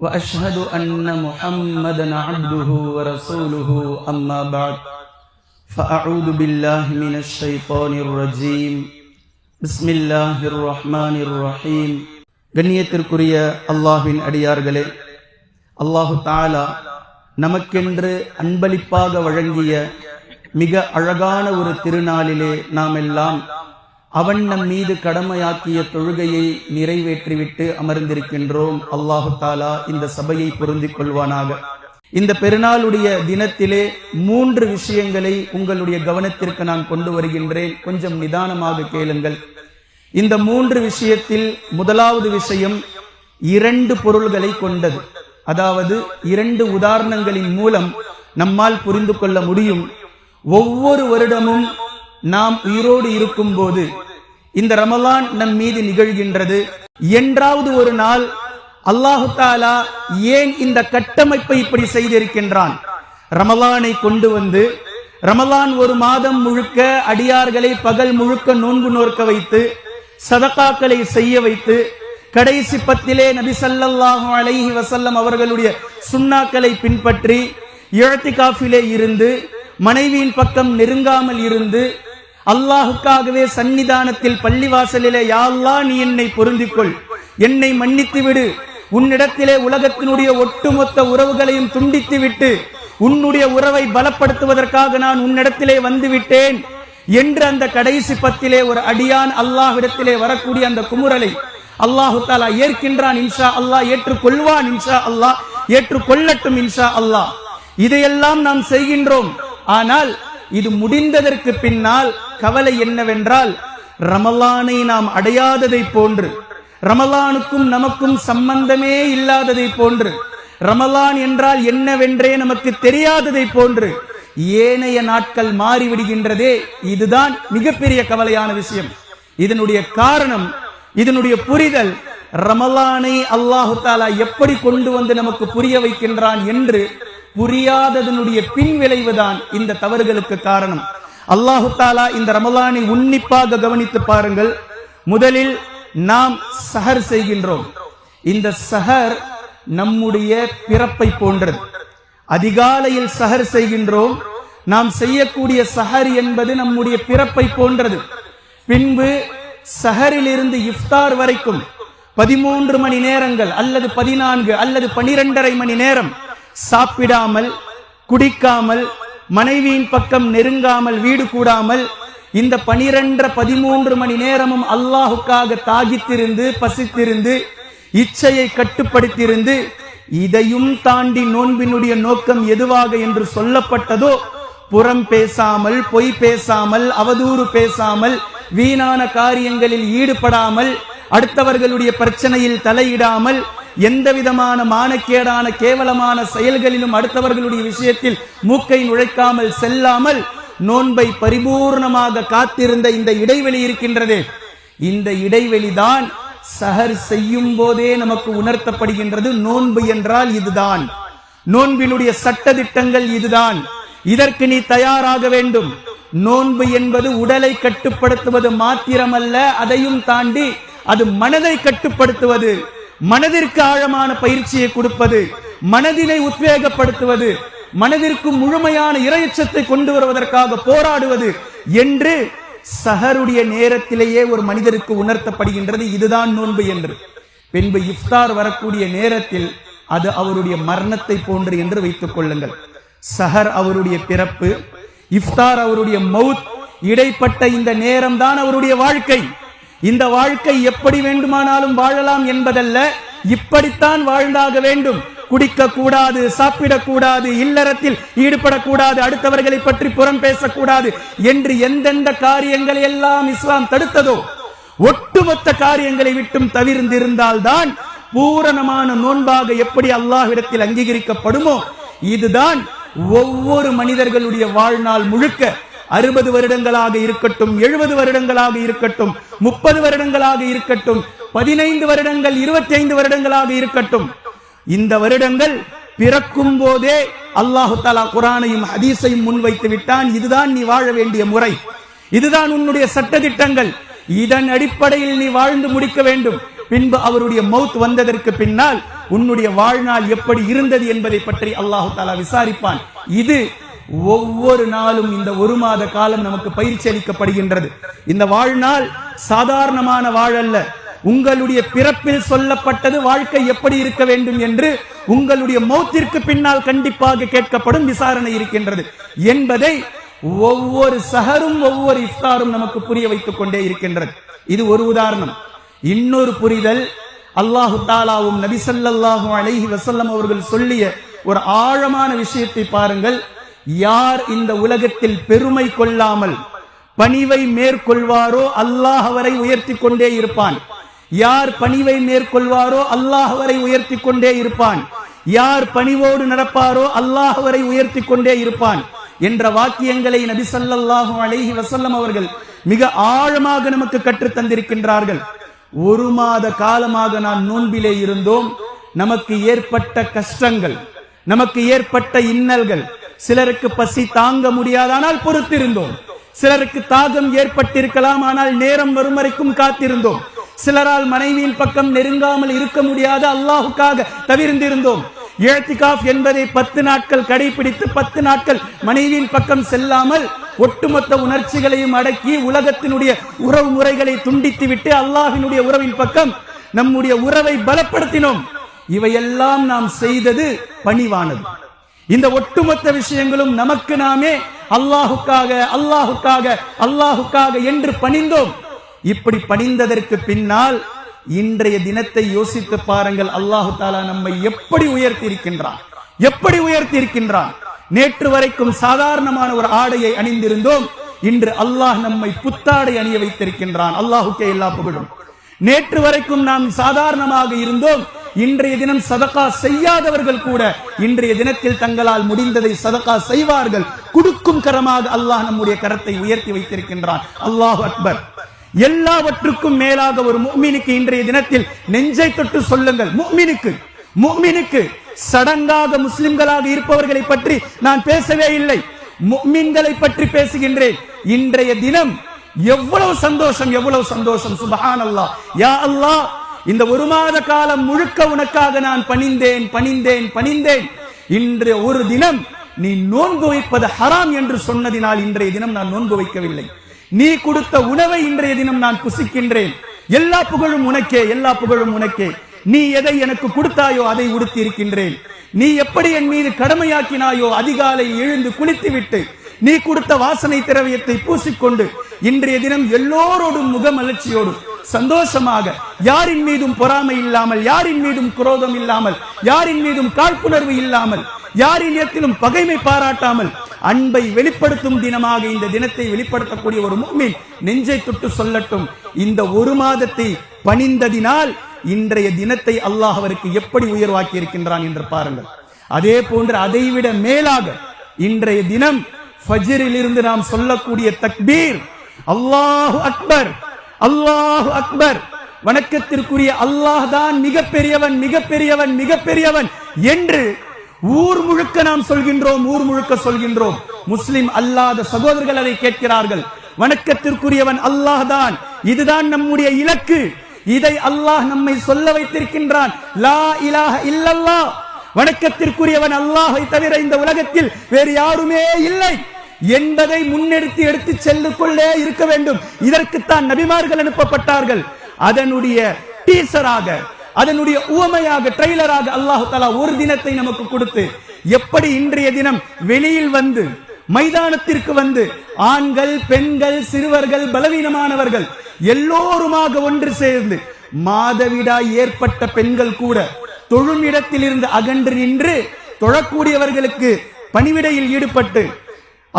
واشهد ان محمدا عبده ورسوله اما بعد فاعوذ بالله من الشيطان الرجيم بسم الله الرحمن الرحيم கண்ணியத்திற்குரிய அல்லாஹ்வின் அடியார்களே அல்லாஹு தாலா நமக்கென்று அன்பளிப்பாக வழங்கிய மிக அழகான ஒரு திருநாளிலே நாம் எல்லாம் அவன் நம் மீது கடமையாக்கிய தொழுகையை நிறைவேற்றிவிட்டு அமர்ந்திருக்கின்றோம். அல்லாஹு தாலா இந்த சபையை பொருந்திக் கொள்வானாக. இந்த பெருநாளுடைய தினத்திலே மூன்று விஷயங்களை உங்களுடைய கவனத்திற்கு நான் கொண்டு வருகின்றேன். கொஞ்சம் நிதானமாக கேளுங்கள். இந்த மூன்று விஷயத்தில் முதலாவது விஷயம் இரண்டு பொருள்களை கொண்டது. அதாவது இரண்டு உதாரணங்களின் மூலம் நம்மால் புரிந்து கொள்ள முடியும். ஒவ்வொரு வருடமும் நாம் உயிரோடு இருக்கும் போது இந்த ரமலான் நம் மீது நிகழ்கின்றது. என்றாவது ஒரு நாள் அல்லாஹு தாலா ஏன் இந்த கட்டமைப்பை இப்படி செய்திருக்கின்றான்? ரமலானை கொண்டு வந்து ரமலான் ஒரு மாதம் முழுக்க அடியார்களை பகல் முழுக்க நோன்பு நோர்க்க வைத்து சதகாக்களை செய்ய வைத்து கடைசி பத்திலே நபி சல்லாஹு அலைஹி வசல்லம் அவர்களுடைய சுண்ணாக்களை பின்பற்றி இழத்திகாஃபிலே இருந்து மனைவியின் பக்கம் நெருங்காமல் இருந்து அல்லாஹுக்காகவே சன்னிதானத்தில் பள்ளிவாசலிலே யாழ்லா நீ என்னை பொருந்திக்கொள். என்னை மன்னித்து விடு. உன்னிடத்திலே உலகத்தினுடைய ஒட்டுமொத்த உறவுகளையும் துண்டித்து விட்டு உன்னுடைய உறவை பலப்படுத்துவதற்காக நான் உன்னிடத்திலே வந்து விட்டேன் என்று அந்த கடைசி பத்திலே ஒரு அடியான் அல்லாஹ்விடத்திலே வரக்கூடிய அந்த குமுறலை அல்லாஹு தாலா ஏற்கின்றான் இன்ஷா அல்லாஹ். ஏற்றுக்கொள்வான் இன்ஷா அல்லாஹ். ஏற்றுக்கொள்ளட்டும் இன்ஷா அல்லாஹ். இதையெல்லாம் நாம் செய்கின்றோம். ஆனால் இது முடிந்ததற்கு பின்னால் கவலை என்னவென்றால் ரமலானை நாம் அடையாததை போன்று ரமலானுக்கும் நமக்கும் சம்பந்தமே இல்லாததை போன்று ரமலான் என்றால் என்னவென்றே நமக்கு தெரியாததை போன்று ஏனைய நாட்கள் மாறிவிடுகின்றதே இதுதான் மிகப்பெரிய கவலையான விஷயம். இதனுடைய காரணம் இதனுடைய புரிதல் ரமலானை அல்லாஹு தாலா எப்படி கொண்டு வந்து நமக்கு புரிய வைக்கின்றான் என்று புரியாததனுடைய பின் விளைவுதான் இந்த தவறுகளுக்கு காரணம். அல்லாஹு தாலா இந்த ரமலானை உன்னிப்பாக கவனித்து பாருங்கள். முதலில் நாம் சஹர் செய்கின்றோம். இந்த சஹர் நம்முடைய பிறப்பை போன்றது. அதிகாலையில் சஹர் செய்கின்றோம். நாம் செய்யக்கூடிய சஹர் என்பது நம்முடைய பிறப்பை போன்றது. பின்பு சஹரிலிருந்து இஃப்தார் வரைக்கும் பதிமூன்று மணி நேரங்கள் அல்லது பதினான்கு அல்லது பனிரெண்டரை மணி நேரம் சாப்பிடாமல் குடிக்காமல் மனைவியின் பக்கம் நெருங்காமல் வீடு கூடாமல் இந்த பனிரெண்டரை பதிமூன்று மணி நேரமும் அல்லாஹுக்காக தாகித்திருந்து பசித்திருந்து இச்சையை கட்டுப்படுத்தியிருந்து இதையும் தாண்டி நோன்பினுடைய நோக்கம் எதுவாக என்று சொல்லப்பட்டதோ புறம் பேசாமல் பொய் பேசாமல் அவதூறு பேசாமல் வீணான காரியங்களில் ஈடுபடாமல் அடுத்தவர்களுடைய பிரச்சனையில் தலையிடாமல் எந்த விதமான மானக்கேடான கேவலமான செயல்களிலும் அடுத்தவர்களுடைய விஷயத்தில் மூக்கை நுழைக்காமல் செல்லாமல் நோன்பை பரிபூர்ணமாக காத்திருந்த இந்த இடைவெளி இருக்கின்றது. இந்த இடைவெளிதான் சஹர் செய்யும் போதே நமக்கு உணர்த்தப்படுகின்றது. நோன்பு என்றால் இதுதான். நோன்பினுடைய சட்ட திட்டங்கள் இதுதான். இதற்கு நீ தயாராக வேண்டும். நோன்பு என்பது உடலை கட்டுப்படுத்துவது மாத்திரமல்ல அதையும் தாண்டி அது மனதை கட்டுப்படுத்துவது. மனதிற்கு ஆழமான பயிற்சியை கொடுப்பது மனதினை உத்வேகப்படுத்துவது மனதிற்கு முழுமையான இரையச்சத்தை கொண்டு வருவதற்காக போராடுவது என்று சஹருடைய நேரத்திலேயே ஒரு மனிதருக்கு உணர்த்தப்படுகின்றது. இதுதான் நோன்பு என்று. பின்பு இஃப்தார் வரக்கூடிய நேரத்தில் அது அவருடைய மரணத்தை போன்று என்று வைத்துக் கொள்ளுங்கள். சஹர் அவருடைய பிறப்பு இஃப்தார் அவருடைய மவுத் இடைப்பட்ட இந்த நேரம் தான் அவருடைய வாழ்க்கை. இந்த வாழ்க்கை எப்படி வேண்டுமானாலும் வாழலாம் என்பதல்ல இப்படித்தான் வாழ்ந்தாக வேண்டும். குடிக்க கூடாது சாப்பிடக் கூடாது இல்லறத்தில் ஈடுபடக்கூடாது அடுத்தவர்களை பற்றி புறம் பேசக்கூடாது என்று எந்தெந்த காரியங்களை எல்லாம் இஸ்லாம் தடுத்ததோ ஒட்டுமொத்த காரியங்களை விட்டும் தவிர்ந்திருந்தால்தான் பூரணமான நோன்பாக எப்படி அல்லாஹ்விடத்தில் அங்கீகரிக்கப்படுமோ இதுதான் ஒவ்வொரு மனிதர்களுடைய வாழ்நாள் முழுக்க அறுபது வருடங்களாக இருக்கட்டும் எழுபது வருடங்களாக இருக்கட்டும் முப்பது வருடங்களாக இருக்கட்டும் பதினைந்து வருடங்கள் இருபத்தி ஐந்து வருடங்களாக இருக்கட்டும். இந்த வருடங்கள் பிறக்கும் போதே அல்லாஹு தாலா குரானையும் ஹதீஸையும் முன்வைத்து விட்டான். இதுதான் நீ வாழ வேண்டிய முறை. இதுதான் உன்னுடைய சட்ட திட்டங்கள் இதன் அடிப்படையில் நீ வாழ்ந்து முடிக்க வேண்டும். பின்பு அவருடைய மவுத் வந்ததற்கு பின்னால் உன்னுடைய வாழ்நாள் எப்படி இருந்தது என்பதை பற்றி அல்லாஹு தாலா விசாரிப்பான். இது ஒவ்வொரு நாளும் இந்த ஒரு மாத காலம் நமக்கு பயிற்சி அளிக்கப்படுகின்றது. இந்த வாழ்நாள் சாதாரணமான வாழல்ல உங்களுடைய பிறப்பில் சொல்லப்பட்டது வாழ்க்கை எப்படி இருக்க வேண்டும் என்று உங்களுடைய மௌத்திற்கு பின்னால் கண்டிப்பாக கேட்கப்படும் விசாரணை இருக்கின்றது. என்பதை ஒவ்வொரு சஹரும் ஒவ்வொரு இஃப்தாரும் நமக்கு புரிய வைத்துக் கொண்டே இருக்கின்றது. இது ஒரு உதாரணம். இன்னொரு புரிதல் அல்லாஹு தாலாவும் நபிசல்லாஹும் அழகி அலைஹி அவர்கள் சொல்லிய ஒரு ஆழமான விஷயத்தை பாருங்கள். யார் இந்த உலகத்தில் பெருமை கொள்ளாமல் பணிவை மேற்கொள்வாரோ அல்லாஹ் அவரை உயர்த்தி கொண்டே இருப்பான். யார் பணிவை மேற்கொள்வாரோ அல்லாஹ் அவரை உயர்த்தி கொண்டே இருப்பான். யார் பணிவோடு நடப்பாரோ அல்லாஹ் அவரை உயர்த்தி கொண்டே இருப்பான் என்ற வாக்கியங்களை நபி ஸல்லல்லாஹு அலஹி வசல்லம் அவர்கள் மிக ஆழமாக நமக்கு கற்றுத் தந்திருக்கின்றார்கள். ஒரு மாத காலமாக நான் நோன்பிலே இருந்தோம். நமக்கு ஏற்பட்ட கஷ்டங்கள் நமக்கு ஏற்பட்ட இன்னல்கள் சிலருக்கு பசி தாங்க முடியாதானால் பொறுத்திருந்தோம். சிலருக்கு தாகம் ஏற்பட்டிருக்கலாம் ஆனால் நேரம் வரும் வரைக்கும் காத்திருந்தோம். சிலரால் மனைவியின் பக்கம் நெருங்காமல் இருக்க முடியாத அல்லாஹுக்காக தவிர்ந்திருந்தோம். இழத்திகாஃப் என்பதை பத்து நாட்கள் கடைபிடித்து பத்து நாட்கள் மனைவியின் பக்கம் செல்லாமல் ஒட்டுமொத்த உணர்ச்சிகளையும் அடக்கி உலகத்தினுடைய உறவு முறைகளை துண்டித்து விட்டு அல்லாஹினுடைய உறவின் பக்கம் நம்முடைய உறவை பலப்படுத்தினோம். இவையெல்லாம் நாம் செய்தது பணிவானது. இந்த ஒட்டுமொத்த விஷயங்களும் நமக்கு நாமே அல்லாஹுக்காக அல்லாஹுக்காக அல்லாஹுக்காக என்று பணிந்தோம். இப்படி பணிந்ததற்கு பின்னால் இன்றைய தினத்தை யோசித்து பாருங்கள் அல்லாஹு தாலா நம்மை எப்படி உயர்த்தி இருக்கின்றான் எப்படி உயர்த்தி இருக்கின்றான் நேற்று வரைக்கும் சாதாரணமான ஒரு ஆடையை அணிந்திருந்தோம் இன்று அல்லாஹ் நம்மை புத்தாடை அணிய வைத்திருக்கின்றான். அல்லாஹுக்கே எல்லா புகழும். நேற்று வரைக்கும் நாம் சாதாரணமாக இருந்தோம் இன்றைய தினம் சதகா செய்யாதவர்கள் கூட இன்றைய தினத்தில் தங்களால் முடிந்ததை சதகா செய்வார்கள். குடுக்கும் கரமாக அல்லாஹ் நம்முடைய கரத்தை உயர்த்தி வைத்திருக்கின்றான். அல்லாஹ் அக்பர். எல்லாவற்றுக்கும் மேலாக ஒரு முக்மினுக்கு இன்றைய தினத்தில் நெஞ்சை தொட்டு சொல்லுங்கள். முக்மினுக்கு முக்மினுக்கு சடங்காக முஸ்லிம்களாக இருப்பவர்களை பற்றி நான் பேசவே இல்லை. முக்மின்களை பற்றி பேசுகின்றேன். இன்றைய தினம் எவ்வளவு சந்தோஷம் எவ்வளவு சந்தோஷம். சுபஹான் அல்லாஹ் யா அல்லாஹ் இந்த ஒரு மாத காலம் முழுக்க உனக்காக நான் பணிந்தேன் பணிந்தேன் பணிந்தேன். இன்று ஒரு தினம் நீ நோன்பு வைப்பது ஹராம் என்று சொன்னதினால் இன்றைய தினம் நான் நோன்பு வைக்கவில்லை. நீ கொடுத்த உணவை இன்றைய தினம் நான் புசிக்கின்றேன். எல்லா புகழும் உனக்கே எல்லா புகழும் உனக்கே. நீ எதை எனக்கு கொடுத்தாயோ அதை உடுத்தி இருக்கின்றேன். நீ எப்படி என் மீது கடமையாக்கினாயோ அதிகாலை எழுந்து குளித்து விட்டு நீ கொடுத்த வாசனை திரவியத்தை பூசிக்கொண்டு இன்றைய தினம் எல்லோரோடும் முகமலர்ச்சியோடும் சந்தோஷமாக யாரின் மீதும் பொறாமை இல்லாமல் யாரின் மீதும் குரோதம் இல்லாமல் யாரின் மீதும் காழ்ப்புணர்வு இல்லாமல் யாரின் இடத்திலும் பகைமை பாராட்டாமல் அன்பை வெளிப்படுத்தும் தினமாக இந்த தினத்தை வெளிப்படுத்தக்கூடிய ஒரு மூமின் நெஞ்சை தொட்டு சொல்லட்டும். இந்த ஒரு மாதத்தை பணிந்ததினால் இன்றைய தினத்தை அல்லாஹ் அவருக்கு எப்படி உயர்வாக்கி இருக்கின்றான் என்று பாருங்கள். அதே போன்று அதைவிட மேலாக இன்றைய தினம் ஃபஜிரில் இருந்து நாம் சொல்லக்கூடிய தக்பீர் அல்லாஹு அக்பர் அல்லாஹ் அக்பர். வணக்கத்திற்குரிய அல்லாஹ் தான் மிகப்பெரியவன் மிகப்பெரியவன் மிகப்பெரியவன் என்று ஊர் முழுக்க நாம் சொல்கின்றோம் ஊர் முழுக்க சொல்கின்றோம். முஸ்லிம் அல்லாத சகோதரர்கள் அதை கேட்கிறார்கள். வணக்கத்திற்குரியவன் அல்லாஹ் தான். இதுதான் நம்முடைய இலக்கு. இதை அல்லாஹ் நம்மை சொல்ல வைத்திருக்கின்றான். லா இலாஹ இல்லல்லா வணக்கத்திற்குரியவன் அல்லாஹை தவிர இந்த உலகத்தில் வேறு யாருமே இல்லை. என்பதை முன்னெடுத்து எடுத்து செல்லு கொள்ளே இருக்க வேண்டும். இதற்குத்தான் நபிமார்கள் அனுப்பப்பட்டார்கள். அதனுடைய டீசராக அதனுடைய உவமையாக ட்ரெய்லராக அல்லாஹு தலா ஒரு தினத்தை நமக்கு கொடுத்து எப்படி இன்றைய தினம் வெளியில் வந்து மைதானத்திற்கு வந்து ஆண்கள் பெண்கள் சிறுவர்கள் பலவீனமானவர்கள் எல்லோருமாக ஒன்று சேர்ந்து மாதவிடாய் ஏற்பட்ட பெண்கள் கூட தொழுமிடத்தில் இருந்து அகன்று நின்று தொழக்கூடியவர்களுக்கு பணிவிடையில் ஈடுபட்டு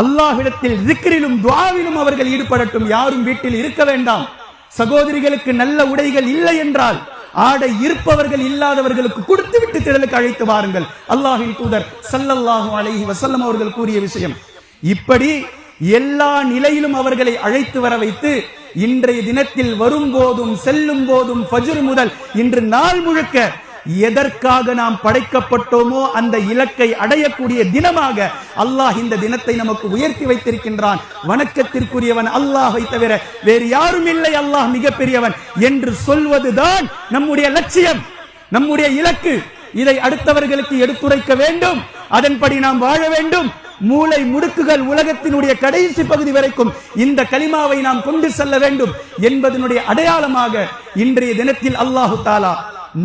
அல்லாஹிடத்தில் திக்ரிலும் துவாவிலும் அவர்கள் ஈடுபடட்டும் யாரும் வீட்டில் இருக்க வேண்டாம். சகோதரிகளுக்கு நல்ல உடைகள் இல்லை என்றால் ஆடை இருப்பவர்கள் இல்லாதவர்களுக்கு கொடுத்து விட்டு திடலுக்கு அழைத்து வாருங்கள். அல்லாஹின் தூதர் சல்லல்லாஹு அலைஹி வசல்லம் அவர்கள் கூறிய விஷயம் இப்படி எல்லா நிலையிலும் அவர்களை அழைத்து வர வைத்து இன்றைய தினத்தில் வரும்போதும் செல்லும் போதும் ஃபஜ்ர் முதல் இன்று நாள் முழுக்க எதற்காக நாம் படைக்கப்பட்டோமோ அந்த இலக்கை அடையக்கூடிய தினமாக அல்லாஹ் இந்த தினத்தை நமக்கு உயர்த்தி வைத்திருக்கின்றான். வணக்கத்திற்குரியவன் அல்லாஹை தவிர வேறு யாரும் இல்லை. அல்லாஹ் மிகப்பெரியவன் என்று சொல்வதுதான் நம்முடைய லட்சியம் நம்முடைய இலக்கு. இதை அடுத்தவர்களுக்கு எடுத்துரைக்க வேண்டும். அதன்படி நாம் வாழ வேண்டும். மூளை முடுக்குகள் உலகத்தினுடைய கடைசி பகுதி வரைக்கும் இந்த கலிமாவை நாம் கொண்டு செல்ல வேண்டும் என்பதனுடைய அடையாளமாக இன்றைய தினத்தில் அல்லாஹு தாலா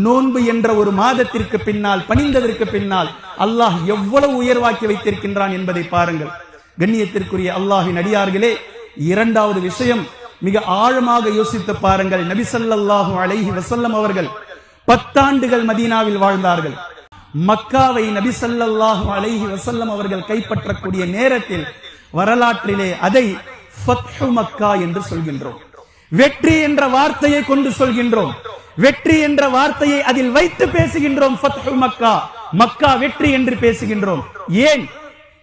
நோன்பு என்ற ஒரு மாதத்திற்கு பின்னால் பணிந்ததற்கு பின்னால் அல்லாஹ் எவ்வளவு உயர்வாக்கி வைத்திருக்கின்றான் என்பதை பாருங்கள். கண்ணியத்திற்குரிய அல்லாஹின் அடியார்களே இரண்டாவது விஷயம் மிக ஆழமாக யோசித்து பாருங்கள். நபி அலைஹி வசல்லம் அவர்கள் பத்தாண்டுகள் மதீனாவில் வாழ்ந்தார்கள். மக்காவை நபிசல்லாஹு அலைஹி வசல்லம் அவர்கள் கைப்பற்றக்கூடிய நேரத்தில் வரலாற்றிலே அதை மக்கா என்று சொல்கின்றோம். வெற்றி என்ற வார்த்தையை கொண்டு சொல்கின்றோம். வெற்றி என்ற வார்த்தையை அதில் வைத்து பேசுகின்றோம் மக்கா. மக்கா வெற்றி என்று பேசுகின்றோம். ஏன்?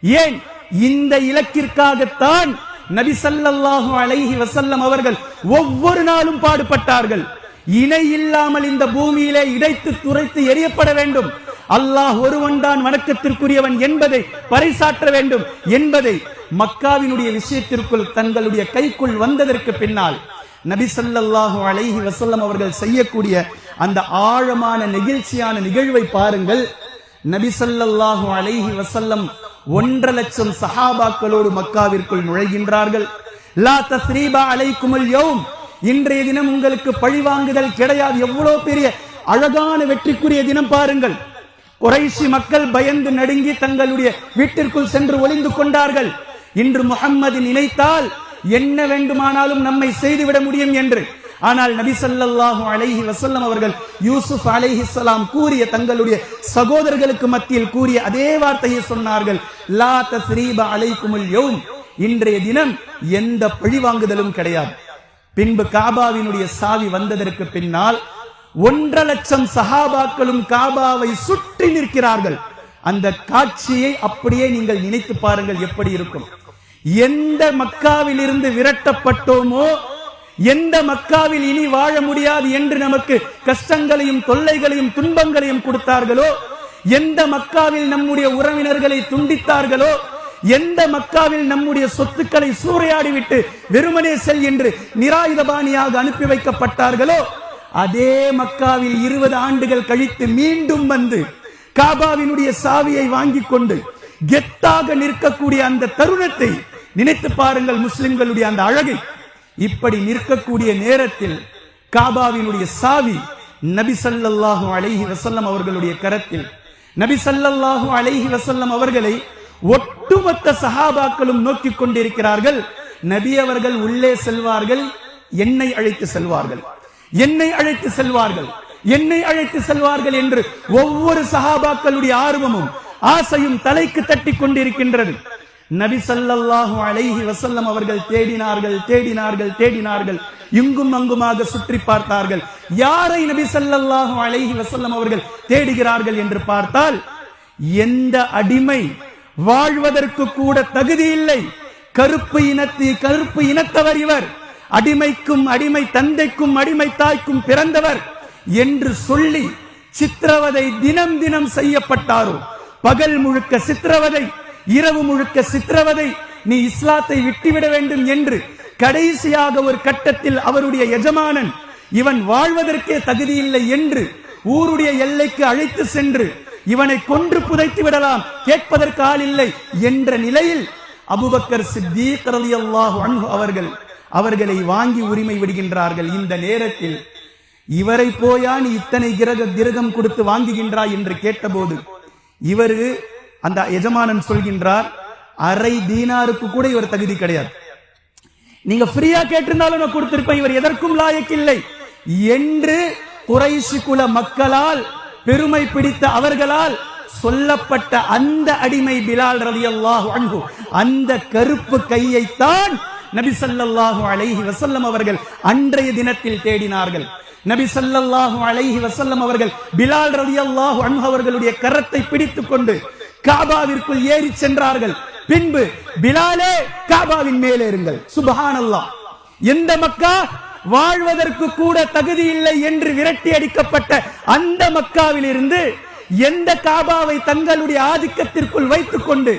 ஏன்? இந்த இலக்கிற்காகத்தான் நபி சல்லாஹு அலைஹி வசல்லம் அவர்கள் ஒவ்வொரு நாளும் பாடுபட்டார்கள். இணை இல்லாமல் இந்த பூமியிலே இடைத்து துரைத்து எரியப்பட வேண்டும். அல்லாஹ் ஒருவன் தான் வணக்கத்திற்குரியவன் என்பதை பறைசாற்ற வேண்டும் என்பதை மக்காவினுடைய விஷயத்திற்குள் தங்களுடைய கைக்குள் வந்ததற்கு பின்னால் நபி அலைஹி வசல்லம் அவர்கள் செய்யக்கூடிய அந்த ஆழமான நெகிழ்ச்சியான நிகழ்வை பாருங்கள். நபி அலைஹி வசல்லம் ஒன்றரை லட்சம் சஹாபாக்களோடு மக்காவிற்குள் நுழைகின்றார்கள். லா தஸ்ரீபா அலைக்குமுல் யோம். இன்றைய தினம் உங்களுக்கு பழிவாங்குதல் கிடையாது. எவ்வளவு பெரிய அழகான வெற்றிக்குரிய தினம் பாருங்கள். குறைசி மக்கள் பயந்து நடுங்கி தங்களுடைய வீட்டிற்குள் சென்று ஒளிந்து கொண்டார்கள். இன்று முகம்மது நினைத்தால் என்ன வேண்டுமானாலும் நம்மை செய்துவிட முடியும் என்று. ஆனால் நபி சல்லாஹு அலைஹி வசல்லம் அவர்கள் யூசுப் அலைஹிஸ்ஸலாம் கூறிய தங்களுடைய சகோதரர்களுக்கு மத்தியில் கூறிய அதே வார்த்தையை சொன்னார்கள். லா தஸ்ரீப அலைக்குமுல் யௌம். இன்றைய தினம் எந்த பழிவாங்குதலும் கிடையாது. பின்பு காபாவினுடைய சாவி வந்ததற்கு பின்னால் ஒன்றரை லட்சம் சஹாபாக்களும் காபாவை சுற்றி நிற்கிறார்கள். அந்த காட்சியை அப்படியே நீங்கள் நினைத்து பாருங்கள் எப்படி இருக்கும். எந்த மக்காவில் இருந்து விரட்டப்பட்டோமோ எந்த மக்காவில் இனி வாழ முடியாது என்று நமக்கு கஷ்டங்களையும் தொல்லைகளையும் துன்பங்களையும் கொடுத்தார்களோ எந்த மக்காவில் நம்முடைய உறவினர்களை துண்டித்தார்களோ எந்த மக்காவில் நம்முடைய சொத்துக்களை சூறையாடிவிட்டு வெறுமனே செல் என்று நிராயுதபாணியாக அனுப்பி வைக்கப்பட்டார்களோ அதே மக்காவில் இருபது ஆண்டுகள் கழித்து மீண்டும் வந்து காபாவினுடைய சாவியை வாங்கிக் கொண்டு கெத்தாக நிற்கக்கூடிய அந்த தருணத்தை நினைத்து பாருங்கள் முஸ்லிம்களுடைய அந்த அழகை. இப்படி நிற்கக்கூடிய நேரத்தில் காபாவினுடைய சாவி நபி ஸல்லல்லாஹு அலைஹி வசல்லம் அவர்களுடைய கரத்தில். நபி ஸல்லல்லாஹு அலைஹி வசல்லம் அவர்களை ஒட்டுமொத்த சஹாபாக்களும் நோக்கி கொண்டிருக்கிறார்கள். நபி அவர்கள் உள்ளே செல்வார்கள் என்னை அழைத்து செல்வார்கள். என்னை அழைத்து செல்வார்கள் என்னை அழைத்து செல்வார்கள் என்று ஒவ்வொரு சஹாபாக்களுடைய ஆர்வமும் ஆசையும் தலைக்கு தட்டி கொண்டிருக்கின்றது. நபி ஸல்லல்லாஹு அலைஹி வசல்லம் அவர்கள் தேடினார்கள் தேடினார்கள் தேடினார்கள். இங்கும் அங்குமாக சுற்றி பார்த்தார்கள். யாரை நபி ஸல்லல்லாஹு அலைஹி வசல்லம் அவர்கள் தேடுகிறார்கள் என்று பார்த்தால் எந்த அடிமை வாழ்வதற்கு கூட தகுதி இல்லை. கருப்பு இனத்து கருப்பு இனத்தவர் இவர். அடிமைக்கும் அடிமை தந்தைக்கும் அடிமை தாய்க்கும் பிறந்தவர் என்று சொல்லி சித்திரவதை தினம் தினம் செய்யப்பட்டாரோ? பகல் முழுக்க சித்திரவதை இரவு முழுக்க சித்திரவதை நீ இஸ்லாத்தை விட்டுவிட வேண்டும் என்று கடைசியாக ஒரு கட்டத்தில் அவருடைய எஜமானன் இவன் வாழ்வதற்கே தகுதியில்லை என்று ஊருடைய எல்லைக்கு அழைத்து சென்று இவனை கொன்று புதைத்து விடலாம் கேட்பதற்கு ஆள் இல்லை என்ற நிலையில் அபுபக்கர் சித்தீக் ரலியல்லாஹு அன்ஹு அவர்கள் அவர்களை வாங்கி உரிமை விடுகின்றார்கள். இந்த நேரத்தில் இவரை போயா நீ இத்தனை கிரக கிரகம் கொடுத்து வாங்குகின்றாய் என்று கேட்டபோது இவரு அந்த எஜமானன் சொல்கின்றார் அரை தீனாருக்கு கூட இவர் தகுதி கிடையாது. நீங்க ஃப்ரீயா கேட்டிருந்தாலும் நான் கொடுத்திருப்பேன் இவர் எதற்கும் லாயக்கில்லை என்று குறைசி குல மக்களால் பெருமை பிடித்த அவர்களால் சொல்லப்பட்ட அந்த அடிமை பிலால் ரலியல்லாஹு அன்ஹு அந்த கருப்பு கையைத்தான் நபி சல்லாஹு அலைஹி வசல்லம் அவர்கள் அன்றைய தினத்தில் தேடினார்கள். நபி சல்லாஹு அலைஹி வசல்லம் அவர்கள் பிலால் ரலியல்லாஹு அன்பு அவர்களுடைய கரத்தை பிடித்துக் கொண்டு காபாவிற்குள் ஏறி சென்றார்கள். பின்பு பிலாலே காபாவின் மேலேறுங்கள் சுபஹானல்லா. எந்த மக்கா வாழ்வதற்கு கூட தகுதி இல்லை என்று விரட்டி அடிக்கப்பட்ட அந்த மக்காவில் இருந்து எந்த காபாவை தங்களுடைய ஆதிக்கத்திற்குள் வைத்துக் கொண்டு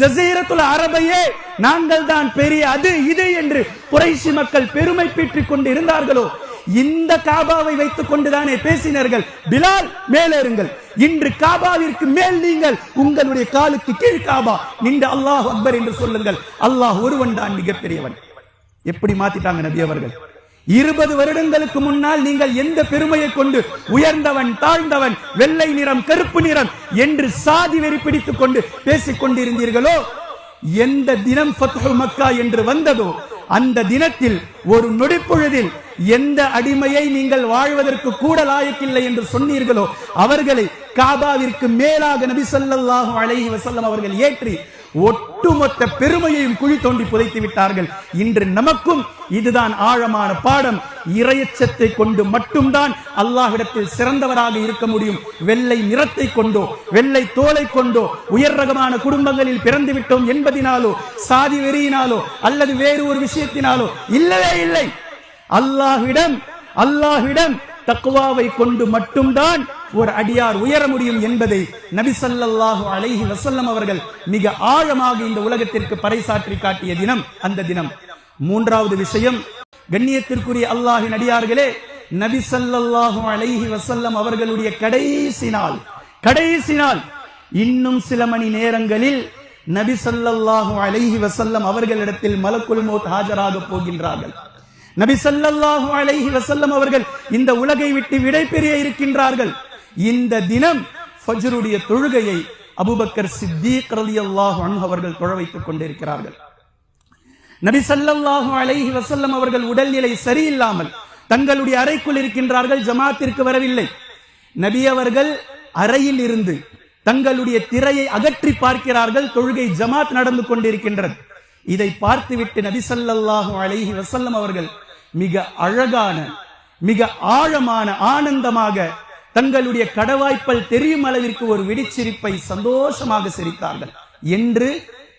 ஜசீரத்துல அரபையே நாங்கள் தான் பெரிய அது இது என்று குறைசி மக்கள் பெருமை பீற்றிக் கொண்டு இருந்தார்களோ இந்த காபாவை வைத்துக் கொண்டுதானே பேசினார்கள்? பிலால் மேலேறுங்கள். இன்று காபாவிற்கு மேல் நீங்கள் உங்களுடைய காலுக்கு கீழ் காபா. நின்று அல்லாஹ் அக்பர் என்று சொல்லுங்கள். அல்லாஹ் ஒருவன் தான் மிகப்பெரியவன். எப்படி மாத்திட்டாங்க நபி அவர்கள்? இருபது வருடங்களுக்கு முன்னால் நீங்கள் எந்த பெருமையை கொண்டு உயர்ந்தவன் தாழ்ந்தவன் வெள்ளை நிறம் கருப்பு நிறம் என்று சாதி வெறி பிடித்துக் கொண்டு பேசிக் கொண்டிருந்தீர்களோ எந்த தினம் மக்கா என்று வந்ததோ அந்த தினத்தில் ஒரு நொடிப்பொழுதில் எந்த அடிமையை நீங்கள் வாழ்வதற்கு கூட லாயக்கில்லை என்று சொன்னீர்களோ அவர்களை காபாவிற்கு மேலாக நபி சொல்லாஹு அலைஹி வசல்லம் அவர்கள் ஏற்றி ஒட்டுமொத்த பெருமையையும் குழி தோண்டி புதைத்து விட்டார்கள். இன்று நமக்கும் இதுதான் ஆழமான பாடம். இரையச்சத்தை கொண்டு மட்டும்தான் அல்லாஹிடத்தில் சிறந்தவராக இருக்க முடியும். வெள்ளை நிறத்தை கொண்டோ வெள்ளை தோலை கொண்டோ உயர் ரகமான குடும்பங்களில் பிறந்து விட்டோம் என்பதினாலோ சாதி வெறியினாலோ அல்லது வேறு ஒரு விஷயத்தினாலோ இல்லவே இல்லை. அல்லாஹிடம் அல்லாஹிடம் தக்குவாவை கொண்டு மட்டும்தான் ஒரு அடியார் உயர முடியும் என்பதை நபிசல்லாஹு அலைஹி வசல்லம் அவர்கள் மிக ஆழமாக இந்த உலகத்திற்கு பறைசாற்றி காட்டிய தினம் அந்த தினம். மூன்றாவது விஷயம் கண்ணியத்திற்குரிய அல்லாஹின் அடியார்களே நபி ஸல்லல்லாஹு அலைஹி வசல்லம் அவர்களுடைய கடைசி நாள் கடைசி நாள். இன்னும் சில மணி நேரங்களில் நபி சல்லாஹு அலைஹி வசல்லம் அவர்களிடத்தில் மலக்குல் மௌத் ஹாஜராக போகின்றார்கள். நபி சல்லாஹு அலைஹி வசல்லம் அவர்கள் இந்த உலகை விட்டு விடை பெரிய இருக்கின்றார்கள். இந்த தினம் ஃபஜ்ருடைய தொழுகையை அபூபக்கர் சித்தீக் ரலி அல்லாஹ் அவர்கள் தொழ வைத்துக் கொண்டிருக்கிறார்கள். நபி சல்லாஹு அலைஹி வசல்லம் அவர்கள் உடல்நிலை சரியில்லாமல் தங்களுடைய அறைக்குள் இருக்கின்றார்கள் ஜமாத்திற்கு வரவில்லை. நபி அவர்கள் அறையில் இருந்து தங்களுடைய திரையை அகற்றி பார்க்கிறார்கள் தொழுகை ஜமாத் நடந்து கொண்டிருக்கின்றது. இதை பார்த்துவிட்டு நபி சல்லாஹு அலைஹி வசல்லம் அவர்கள் மிக அழகான மிக ஆழமான ஆனந்தமாக தங்களுடைய கடவாய்ப்பல் தெரியும் அளவிற்கு ஒரு வெடிச்சிரிப்பை சந்தோஷமாக சிரித்தார்கள். என்று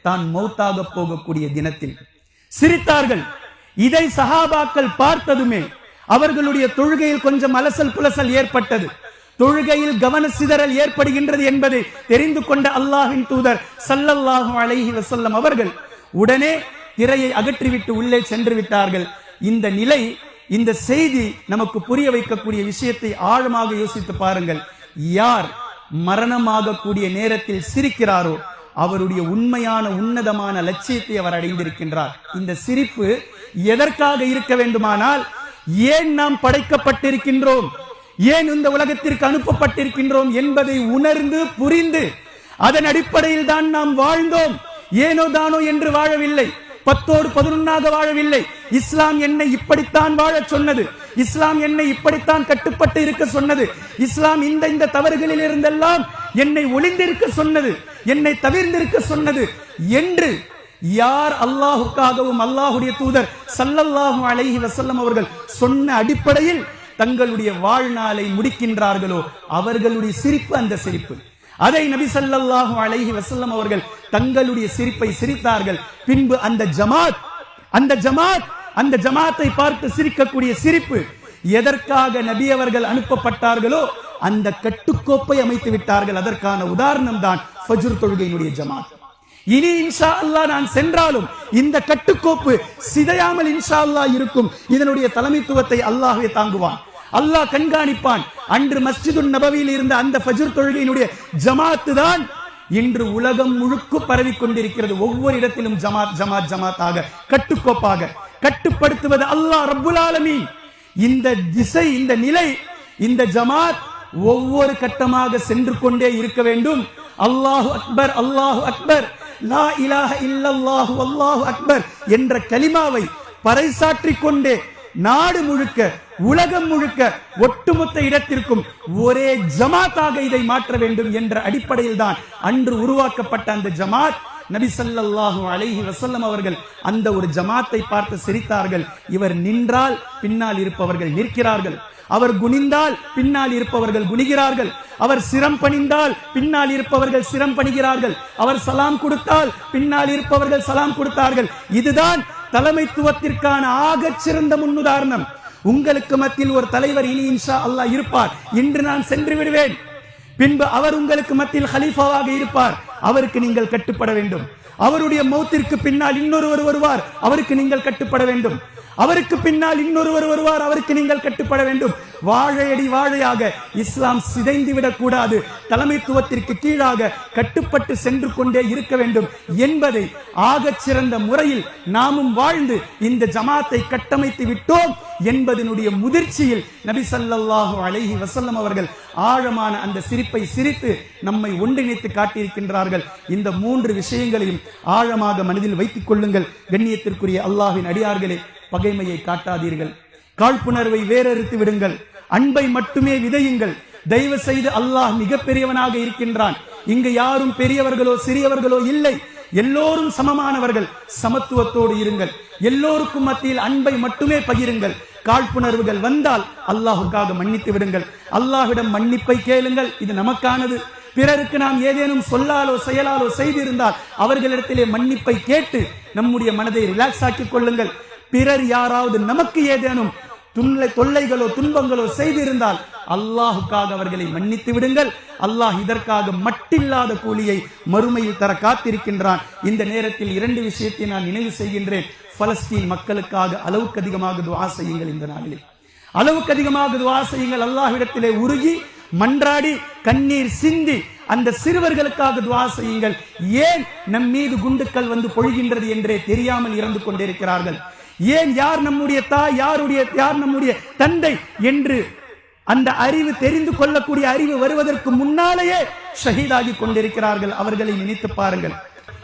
தான் மௌத்தாக போகக்கூடிய தினத்தில் சிரித்தார்கள். இதை சஹாபாக்கள் பார்த்ததுமே அவர்களுடைய தொழுகையில் கொஞ்சம் அலசல் புலசல் ஏற்பட்டது. தொழுகையில் கவன சிதறல் ஏற்படுகின்றது என்பதை தெரிந்து கொண்ட அல்லாஹின் தூதர் சல்லல்லாஹு அலைஹி வசல்லம் அவர்கள் உடனே திரையை அகற்றிவிட்டு உள்ளே சென்று விட்டார்கள். இந்த நிலை இந்த செய்தி நமக்கு புரிய வைக்கக்கூடிய விஷயத்தை ஆழமாக யோசித்து பாருங்கள். யார் மரணமாக கூடிய நேரத்தில் சிரிக்கிறாரோ அவருடைய உண்மையான உன்னதமான லட்சியத்தை அவர் அடைந்திருக்கின்றார். இந்த சிரிப்பு எதற்காக இருக்க வேண்டுமானால் ஏன் நாம் படைக்கப்பட்டிருக்கின்றோம்? ஏன் இந்த உலகத்திற்கு அனுப்பப்பட்டிருக்கின்றோம் என்பதை உணர்ந்து புரிந்து அதன் அடிப்படையில் தான் நாம் வாழ்ந்தோம். ஏனோ தானோ என்று வாழவில்லை. பத்தோடு பதினொன்னாக வாழவில்லை. இஸ்லாம் என்னை இப்படித்தான் வாழச் சொன்னது. இஸ்லாம் என்னை இப்படித்தான் கட்டுப்பட்டு இருக்க சொன்னது. இஸ்லாம் இந்த இந்த தவறுகளில் இருந்தெல்லாம் என்னை ஒளிந்திருக்க சொன்னது. என்னை தவிர்ந்திருக்க சொன்னது. என்று யார் அல்லாஹுக்காகவும் அல்லாஹுடைய தூதர் சல்லல்லாஹும் அலைஹி வசல்லம் அவர்கள் சொன்ன அடிப்படையில் தங்களுடைய வாழ்நாளை முடிக்கின்றார்களோ அவர்களுடைய சிரிப்பு அந்த சிரிப்பு. அதை நபி ஸல்லல்லாஹு அலைஹி வசல்லம் அவர்கள் தங்களுடைய சிரிப்பை சிரித்தார்கள். பின்பு அந்த ஜமாத் அந்த ஜமாத் அந்த ஜமாத்தை பார்த்து சிரிக்கக்கூடிய சிரிப்பு எதற்காக நபி அவர்கள் அனுப்பப்பட்டார்களோ அந்த கட்டுக்கோப்பை அமைத்து விட்டார்கள். அதற்கான உதாரணம் தான் ஃபஜ்ர் தொழுகையினுடைய ஜமாத். இனி இன்ஷா அல்லாஹ் நான் சென்றாலும் இந்த கட்டுக்கோப்பு சிதையாமல் இன்ஷா அல்லாஹ் இருக்கும். இதனுடைய தலைமைத்துவத்தை அல்லாஹே தாங்குவான். அல்லாஹ் கண்காணிப்பான். அன்று மஸ்ஜிதுன் நபவியில் இருந்த அந்த ஃபஜ்ர் தொழுகையினுடைய ஜமாத்து தான் இன்று உலகம் முழுக்க பரவி கொண்டிருக்கிறது. ஒவ்வொரு இடத்திலும் ஜமாத் ஜமாத் ஜமாத்தாக கட்டுக்கோப்பாக கட்டுப்படுத்துவது அல்லாஹ் ரப்புல் ஆலமீன். இந்த திசை இந்த நிலை இந்த ஜமாத் ஒவ்வொரு கட்டமாக சென்று கொண்டே இருக்க வேண்டும். அல்லாஹு அக்பர் அல்லாஹு அக்பர் லா இலாஹ இல்லல்லாஹு அல்லாஹு அக்பர் என்ற கலிமாவை பறைசாற்றிக் கொண்டே நாடு முழுக்க உலகம் முழுக்க ஒட்டுமொத்த இடத்திற்கும் ஒரே ஜமாத்தாக இதை மாற்ற வேண்டும் என்ற அடிப்படையில் தான் அன்று உருவாக்கப்பட்ட அந்த ஜமாத். நபி அலைஹி வசல்லம் அவர்கள் அந்த ஒரு ஜமாத்தை பார்த்து சிரித்தார்கள். இவர் நின்றால் பின்னால் இருப்பவர்கள் நிற்கிறார்கள். அவர் குனிந்தால் பின்னால் இருப்பவர்கள் குனிகிறார்கள். அவர் சிரம் பணிந்தால் பின்னால் இருப்பவர்கள் சிரம் பணிகிறார்கள். அவர் சலாம் கொடுத்தால் பின்னால் இருப்பவர்கள் சலாம் கொடுத்தார்கள். இதுதான் தலைமைத்துவத்திற்கான ஆகச் சிறந்த முன்னுதாரணம். உங்களுக்கு மத்தியில் ஒரு தலைவர் இனி இன்ஷா அல்லாஹ் இருப்பார். இன்று நான் சென்று விடுவேன். பின்பு அவர் உங்களுக்கு மத்தியில் ஹலீஃபாவாக இருப்பார். அவருக்கு நீங்கள் கட்டுப்பட வேண்டும். அவருடைய மௌத்திற்கு பின்னால் இன்னொருவர் வருவார். அவருக்கு நீங்கள் கட்டுப்பட வேண்டும். அவருக்கு பின்னால் இன்னொருவர் வருவார். அவருக்கு நீங்கள் கட்டுப்பட வேண்டும். வாழையடி வாழையாக இஸ்லாம் சிதைந்து விடக்கூடாது. தலைமைத்துவத்திற்கு கீழாக கட்டுப்பட்டு சென்று கொண்டே இருக்க வேண்டும் என்பதை ஆகச் சிறந்த முறையில் நாமும் வாழ்ந்து இந்த ஜமாத்தை கட்டமைத்து விட்டோம் என்பதனுடைய முதிர்ச்சியில் நபி சல்லாஹூ அலஹி வசல்லம் அவர்கள் ஆழமான அந்த சிரிப்பை சிரித்து நம்மை ஒன்றிணைத்து காட்டியிருக்கின்றார்கள். இந்த மூன்று விஷயங்களையும் ஆழமாக மனதில் வைத்துக் கொள்ளுங்கள். கண்ணியத்திற்குரிய அல்லாஹின் அடியார்களே பகைமையை காட்டாதீர்கள். காழ்ப்புணர்வை வேறறுத்து விடுங்கள். அன்பை மட்டுமே விதையுங்கள். தயவு செய்து அல்லாஹ் மிகப்பெரியவனாக இருக்கின்றான். இங்கு யாரும் பெரியவர்களோ சிறியவர்களோ இல்லை. எல்லோரும் சமமானவர்கள். சமத்துவத்தோடு இருங்கள். எல்லோருக்கும் மத்தியில் அன்பை மட்டுமே பகிருங்கள். காழ்ப்புணர்வுகள் வந்தால் அல்லாஹுக்காக மன்னித்து விடுங்கள். அல்லாஹ்விடம் மன்னிப்பை கேளுங்கள். இது நமக்கானது. பிறருக்கு நாம் ஏதேனும் சொல்லாலோ செயலாலோ செய்திருந்தால் அவர்களிடத்திலே மன்னிப்பை கேட்டு நம்முடைய மனதை ரிலாக்ஸ் ஆக்கிக் கொள்ளுங்கள். பிறர் யாராவது நமக்கு ஏதேனும் துன்லை தொல்லைகளோ துன்பங்களோ செய்திருந்தால் அல்லாஹுக்காக அவர்களை மன்னித்து விடுங்கள். அல்லாஹ் இதற்காக மட்டில்லாத கூலியை மறுமையில் தர காத்திருக்கின்றான். இந்த நேரத்தில் இரண்டு விஷயத்தை நான் நினைவு செய்கின்றேன். பலஸ்தீன் மக்களுக்காக அளவுக்கு அதிகமாக துவா செய்யுங்கள் இந்த நாளில். அளவுக்கு அதிகமாக துவா செய்யுங்கள். அல்லாஹ்விடத்திலே உருகி மன்றாடி கண்ணீர் சிந்தி அந்த சிறுவர்களுக்காக துவா செய்யுங்கள். ஏன் நம் மீது குண்டுக்கள் வந்து பொழிகின்றது என்றே தெரியாமல் இறந்து கொண்டிருக்கிறார்கள்? ஏன் யார் நம்முடைய தாய் யாருடைய யார் நம்முடைய தந்தை என்று அந்த அறிவு தெரிந்து கொள்ளக்கூடிய அறிவு வருவதற்கு முன்னாலேயே ஷஹீதாகி கொண்டிருக்கிறார்கள். அவர்களை நினைத்து பாருங்கள்.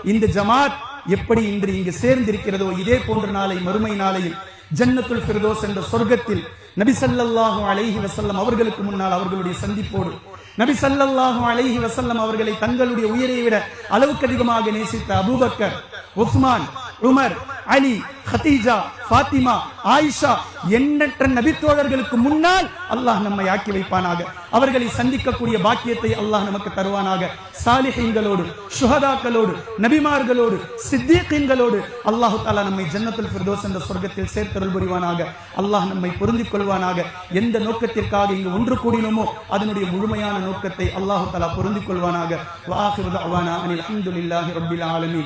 இந்த ஜமாத் எப்படி இன்று இங்கு சேர்ந்திருக்கிறதோ இதே போன்ற நாளை மறுமை நாளையில் ஜன்னத்துல் பிரதோஸ் என்ற சொர்க்கத்தில் நபி சல்லாஹூ அலைஹி வசல்லம் அவர்களுக்கு முன்னால் அவர்களுடைய சந்திப்போடு நபி சல்லாஹூ அலைஹி வசல்லம் அவர்களை தங்களுடைய உயிரை விட அளவுக்கு அதிகமாக நேசித்த Abu Bakr Usman Umar Ali Khadija Fatima Aisha எண்ணற்ற நபித்தோழர்களுக்கு முன்னால் அல்லாஹ் நம்மை ஆக்கி வைப்பானாக. அவர்களை சந்திக்கக்கூடிய பாக்கியத்தை அல்லாஹ் நமக்கு தருவானாக. சாலிஹீன்களோடு சுஹதாக்களோடு நபிமார்களோடு சித்தீக்கீன்களோடு அல்லாஹு தாலா நம்மை ஜன்னத்தில் பிரதோஷ் என்ற சொர்க்கத்தில் சேர்த்தருள் புரிவானாக. அல்லாஹ் நம்மை பொருந்திக் கொள்வானாக எந்த நோக்கத்திற்காக இங்கு ஒன்று கூடினோமோ அதனுடைய முழுமையான நோக்கத்தை அல்லாஹு தாலா பொருந்திக் கொள்வானாக வாஹிரு அவானா அனில் அஹமதுல்லாஹி ரபில் ஆலமி